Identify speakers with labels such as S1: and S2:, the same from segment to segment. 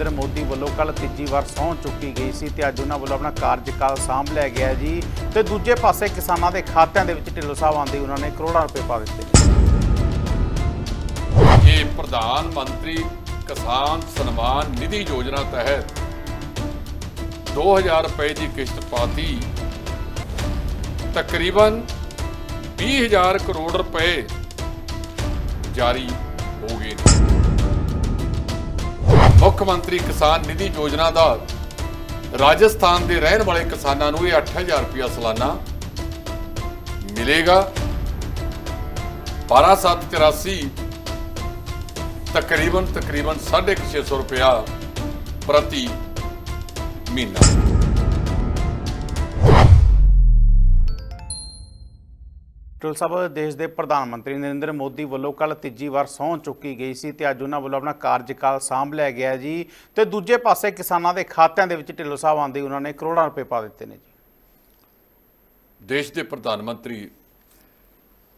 S1: ਨਰਿੰਦਰ ਮੋਦੀ ਵੱਲੋਂ ਕੱਲ ਤੀਜੀ ਵਾਰ ਸਹੁੰ ਚੁੱਕੀ ਗਈ ਸੀ ਤੇ ਅੱਜ ਉਹਨਾਂ ਵੱਲੋਂ ਆਪਣਾ ਕਾਰਜਕਾਲ ਸਾਂਭ ਲਿਆ ਗਿਆ ਜੀ। ਤੇ ਦੂਜੇ ਪਾਸੇ ਕਿਸਾਨਾਂ ਦੇ ਖਾਤਿਆਂ ਦੇ ਵਿੱਚ ਢਿੱਲੋਂ ਸਾਹਿਬ ਆਂਦੇ ਉਹਨਾਂ ਨੇ ਕਰੋੜਾਂ ਰੁਪਏ ਪਾ ਦਿੱਤੇ।
S2: ਇਹ ਪ੍ਰਧਾਨ ਮੰਤਰੀ ਕਿਸਾਨ ਸਨਮਾਨ ਨਿਧੀ ਯੋਜਨਾ ਤਹਿਤ 2000 ਰੁਪਏ ਦੀ ਕਿਸ਼ਤ ਪਾਤੀ। ਤਕਰੀਬਨ 20000 ਕਰੋੜ ਰੁਪਏ ਜਾਰੀ ਹੋ ਗਏ ਨੇ। ਮੁੱਖ ਮੰਤਰੀ ਕਿਸਾਨ ਨਿਧੀ ਯੋਜਨਾ ਦਾ ਰਾਜਸਥਾਨ ਦੇ ਰਹਿਣ ਵਾਲੇ ਕਿਸਾਨਾਂ ਨੂੰ ਇਹ 8000 ਰੁਪਇਆ ਸਾਲਾਨਾ ਮਿਲੇਗਾ। 12784 ਤਕਰੀਬਨ ਤਕਰੀਬਨ 650 ਰੁਪਇਆ ਪ੍ਰਤੀ ਮਹੀਨਾ।
S1: ਢਿੱਲੋਂ ਸਾਹਿਬ ਦੇਸ਼ ਦੇ ਪ੍ਰਧਾਨ ਮੰਤਰੀ ਨਰਿੰਦਰ ਮੋਦੀ ਵੱਲੋਂ ਕੱਲ ਤੀਜੀ ਵਾਰ ਸਹੁੰ ਚੁੱਕੀ ਗਈ ਸੀ ਤੇ ਅੱਜ ਉਹਨਾਂ ਵੱਲੋਂ ਆਪਣਾ ਕਾਰਜਕਾਲ ਸਾਂਭ ਲਿਆ ਗਿਆ ਜੀ। ਤੇ ਦੂਜੇ ਪਾਸੇ ਕਿਸਾਨਾਂ ਦੇ ਖਾਤਿਆਂ ਦੇ ਵਿੱਚ ਢਿੱਲੋਂ ਸਾਹਿਬ ਆਂਦੇ ਉਹਨਾਂ ਨੇ ਕਰੋੜਾਂ ਰੁਪਏ ਪਾ ਦਿੱਤੇ ਨੇ ਜੀ।
S2: ਦੇਸ਼ ਦੇ ਪ੍ਰਧਾਨ ਮੰਤਰੀ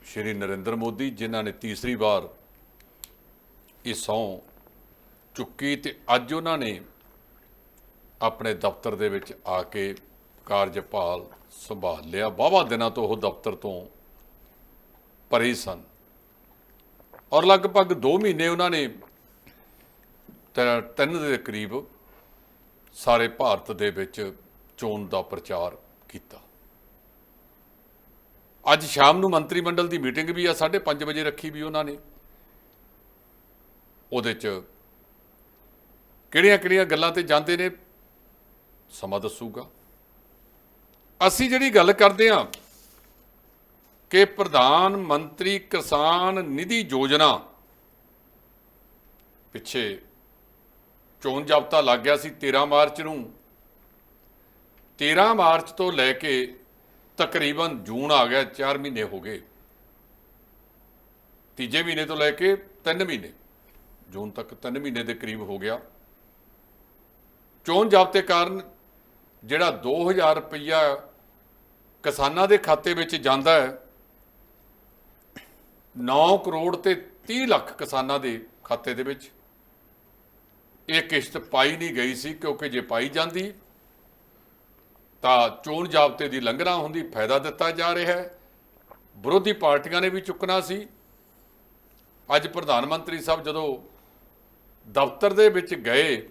S2: ਸ਼੍ਰੀ ਨਰਿੰਦਰ ਮੋਦੀ, ਜਿਨ੍ਹਾਂ ਨੇ ਤੀਸਰੀ ਵਾਰ ਇਹ ਸਹੁੰ ਚੁੱਕੀ ਤੇ ਅੱਜ ਉਹਨਾਂ ਨੇ ਆਪਣੇ ਦਫ਼ਤਰ ਦੇ ਵਿੱਚ ਆ ਕੇ ਕਾਰਜਪਾਲ ਸੰਭਾਲ ਲਿਆ। ਵਾਹਵਾ ਦਿਨਾਂ ਤੋਂ ਉਹ ਦਫ਼ਤਰ ਤੋਂ ਪਰੇ ਸਨ। ਔਰ ਲਗਭਗ 2 ਮਹੀਨੇ ਉਹਨਾਂ ਨੇ ਤ- ਤਿੰਨ ਦੇ ਕਰੀਬ ਸਾਰੇ ਭਾਰਤ ਦੇ ਵਿੱਚ ਚੋਣ ਦਾ ਪ੍ਰਚਾਰ ਕੀਤਾ। ਅੱਜ ਸ਼ਾਮ ਨੂੰ ਮੰਤਰੀ ਮੰਡਲ ਦੀ ਮੀਟਿੰਗ ਵੀ ਆ 5:30 ਵਜੇ ਰੱਖੀ ਵੀ ਉਹਨਾਂ ਨੇ। ਉਹਦੇ ਚ ਕਿਹੜੀਆਂ-ਕਿਹੜੀਆਂ ਗੱਲਾਂ ਤੇ ਜਾਂਦੇ ਨੇ, ਸਮਾਂ ਦੱਸੂਗਾ। ਅਸੀਂ ਜਿਹੜੀ ਗੱਲ ਕਰਦੇ ਹਾਂ ਕਿ ਪ੍ਰਧਾਨ ਮੰਤਰੀ ਕਿਸਾਨ ਨਿਧੀ ਯੋਜਨਾ ਪਿੱਛੇ ਚੋਣ ਜਾਬਤਾ ਲੱਗ ਗਿਆ ਸੀ 13 ਮਾਰਚ ਨੂੰ। 13 ਮਾਰਚ ਤੋਂ ਲੈ ਕੇ ਤਕਰੀਬਨ ਜੂਨ ਆ ਗਿਆ 4 ਮਹੀਨੇ ਹੋ ਗਏ। ਤੀਜੇ ਮਹੀਨੇ ਤੋਂ ਲੈ ਕੇ 3 ਮਹੀਨੇ, ਜੂਨ ਤੱਕ 3 ਮਹੀਨੇ ਦੇ ਕਰੀਬ ਹੋ ਗਿਆ। ਚੋਣ ਜਾਬਤੇ ਕਾਰਨ ਜਿਹੜਾ 2000 ਰੁਪਈਆ ਕਿਸਾਨਾਂ ਦੇ ਖਾਤੇ ਵਿੱਚ ਜਾਂਦਾ ਹੈ 9 ਕਰੋੜ ਤੇ 30 ਲੱਖ ਕਿਸਾਨਾਂ ਦੇ ਖਾਤੇ ਦੇ ਵਿੱਚ। ਇਹ ਕਿਸ਼ਤ ਪਾਈ ਨਹੀਂ ਗਈ ਸੀ ਕਿਉਂਕਿ ਜੇ ਪਾਈ ਜਾਂਦੀ, ਤਾਂ ਚੋਣ ਜਾਬਤੇ ਦੀ ਲੰਘਣਾ ਹੁੰਦੀ, ਫਾਇਦਾ ਦਿੱਤਾ ਜਾ ਰਿਹਾ ਹੈ। ਵਿਰੋਧੀ ਪਾਰਟੀਆਂ ਨੇ ਵੀ ਚੁੱਕਣਾ ਸੀ। ਅੱਜ ਪ੍ਰਧਾਨ ਮੰਤਰੀ ਸਾਹਿਬ ਜਦੋਂ ਦਫ਼ਤਰ ਦੇ ਵਿੱਚ ਗਏ,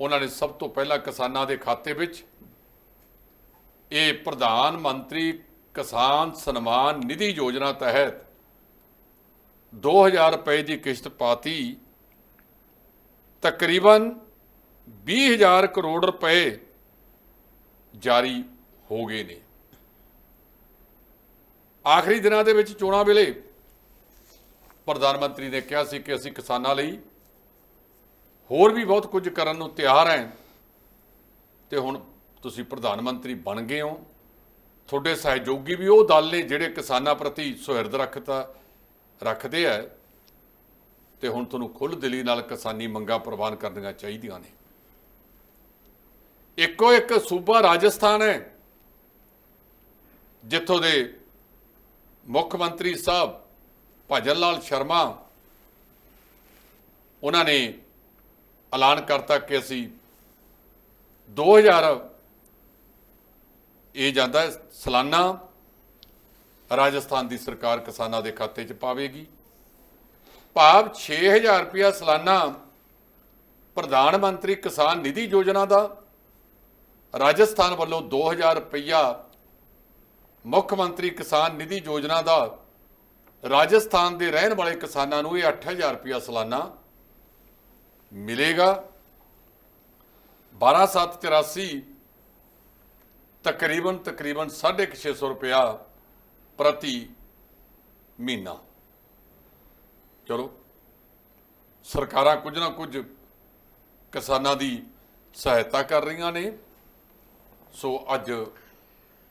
S2: ਉਹਨਾਂ ਨੇ ਸਭ ਤੋਂ ਪਹਿਲਾਂ ਕਿਸਾਨਾਂ ਦੇ ਖਾਤੇ ਵਿੱਚ ਇਹ ਪ੍ਰਧਾਨ ਮੰਤਰੀ ਕਿਸਾਨ ਸਨਮਾਨ ਨਿਧੀ ਯੋਜਨਾ ਤਹਿਤ 2000 ਰੁਪਏ ਦੀ ਕਿਸ਼ਤ ਪਾਤੀ, ਤਕਰੀਬਨ 20000 ਕਰੋੜ ਰੁਪਏ ਜਾਰੀ ਹੋ ਗਏ ਨੇ। ਆਖਰੀ ਦਿਨਾਂ ਦੇ ਵਿੱਚ ਚੋਣਾਂ ਵੇਲੇ ਪ੍ਰਧਾਨ ਮੰਤਰੀ ਨੇ ਕਿਹਾ ਸੀ ਕਿ ਅਸੀਂ ਕਿਸਾਨਾਂ ਲਈ ਹੋਰ ਵੀ ਬਹੁਤ ਕੁਝ ਕਰਨ ਨੂੰ ਤਿਆਰ ਹਾਂ ਤੇ ਹੁਣ ਤੁਸੀਂ ਪ੍ਰਧਾਨ ਮੰਤਰੀ ਬਣ ਗਏ ਹੋ। ਤੁਹਾਡੇ ਸਹਿਯੋਗੀ ਵੀ ਉਹ ਦਲ ਨੇ ਜਿਹੜੇ ਕਿਸਾਨਾਂ ਪ੍ਰਤੀ ਸੁਹਿਰਦ ਰੱਖਤਾ, ਰੱਖਦੇ ਆ। ਤੇ ਹੁਣ ਤੁਹਾਨੂੰ ਖੁੱਲ੍ਹ ਦਿਲੀ ਨਾਲ ਕਿਸਾਨੀ ਮੰਗਾਂ ਪ੍ਰਵਾਨ ਕਰਨੀਆਂ ਚਾਹੀਦੀਆਂ ਨੇ। ਇੱਕੋ ਇੱਕ ਸੂਬਾ ਰਾਜਸਥਾਨ ਹੈ, ਜਿੱਥੋਂ ਦੇ ਮੁੱਖ ਮੰਤਰੀ ਸਾਹਿਬ ਭਜਨ ਲਾਲ ਸ਼ਰਮਾ, ਉਹਨਾਂ ਨੇ ਐਲਾਨ ਕਰਤਾ ਕਿ ਅਸੀਂ 2000 ਇਹ ਜਾਂਦਾ ਹੈ, ਸਾਲਾਨਾ ਰਾਜਸਥਾਨ ਦੀ ਸਰਕਾਰ ਕਿਸਾਨਾਂ ਦੇ ਖਾਤੇ 'ਚ ਪਾਵੇਗੀ। ਭਾਵ 6000 ਰੁਪਇਆ ਸਾਲਾਨਾ ਪ੍ਰਧਾਨ ਮੰਤਰੀ ਕਿਸਾਨ ਨਿਧੀ ਯੋਜਨਾ ਦਾ, ਰਾਜਸਥਾਨ ਵੱਲੋਂ 2000 ਰੁਪਇਆ ਮੁੱਖ ਮੰਤਰੀ ਕਿਸਾਨ ਨਿਧੀ ਯੋਜਨਾ ਦਾ, ਰਾਜਸਥਾਨ ਦੇ ਰਹਿਣ ਵਾਲੇ ਕਿਸਾਨਾਂ ਨੂੰ ਇਹ 8000 ਰੁਪਇਆ ਸਾਲਾਨਾ ਮਿਲੇਗਾ। 12784 ਤਕਰੀਬਨ ਤਕਰੀਬਨ 650 ਰੁਪਇਆ ਪ੍ਰਤੀ ਮਹੀਨਾ। ਚਲੋ, ਸਰਕਾਰਾਂ ਕੁਝ ਨਾ ਕੁਝ ਕਿਸਾਨਾਂ ਦੀ ਸਹਾਇਤਾ ਕਰ ਰਹੀਆਂ ਨੇ। ਸੋ ਅੱਜ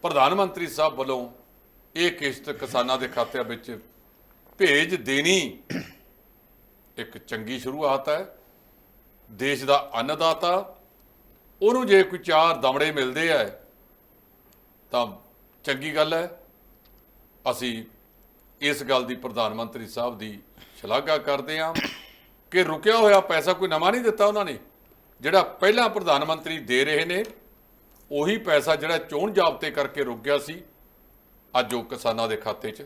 S2: ਪ੍ਰਧਾਨ ਮੰਤਰੀ ਸਾਹਿਬ ਵੱਲੋਂ ਇਹ ਕਿਸ਼ਤ ਕਿਸਾਨਾਂ ਦੇ ਖਾਤਿਆਂ ਵਿੱਚ ਭੇਜ ਦੇਣੀ ਇੱਕ ਚੰਗੀ ਸ਼ੁਰੂਆਤ ਹੈ। ਦੇਸ਼ ਦਾ ਅੰਨਦਾਤਾ, ਉਹਨੂੰ ਜੇ ਕੋਈ ਚਾਰ ਦਮੜੇ ਮਿਲਦੇ ਆ ਤਾਂ ਚੰਗੀ ਗੱਲ ਹੈ। ਅਸੀਂ ਇਸ ਗੱਲ ਦੀ ਪ੍ਰਧਾਨ ਮੰਤਰੀ ਸਾਹਿਬ ਦੀ ਸ਼ਲਾਘਾ ਕਰਦੇ ਹਾਂ ਕਿ ਰੁਕਿਆ ਹੋਇਆ ਪੈਸਾ ਕੋਈ ਨਵਾਂ ਨਹੀਂ ਦਿੱਤਾ ਉਹਨਾਂ ਨੇ। ਜਿਹੜਾ ਪਹਿਲਾਂ ਪ੍ਰਧਾਨ ਮੰਤਰੀ ਦੇ ਰਹੇ ਨੇ, ਉਹੀ ਪੈਸਾ ਜਿਹੜਾ ਚੋਣ ਜਾਬਤੇ ਕਰਕੇ ਰੁਕ ਗਿਆ ਸੀ, ਅੱਜ ਉਹ ਕਿਸਾਨਾਂ ਦੇ ਖਾਤੇ 'ਚ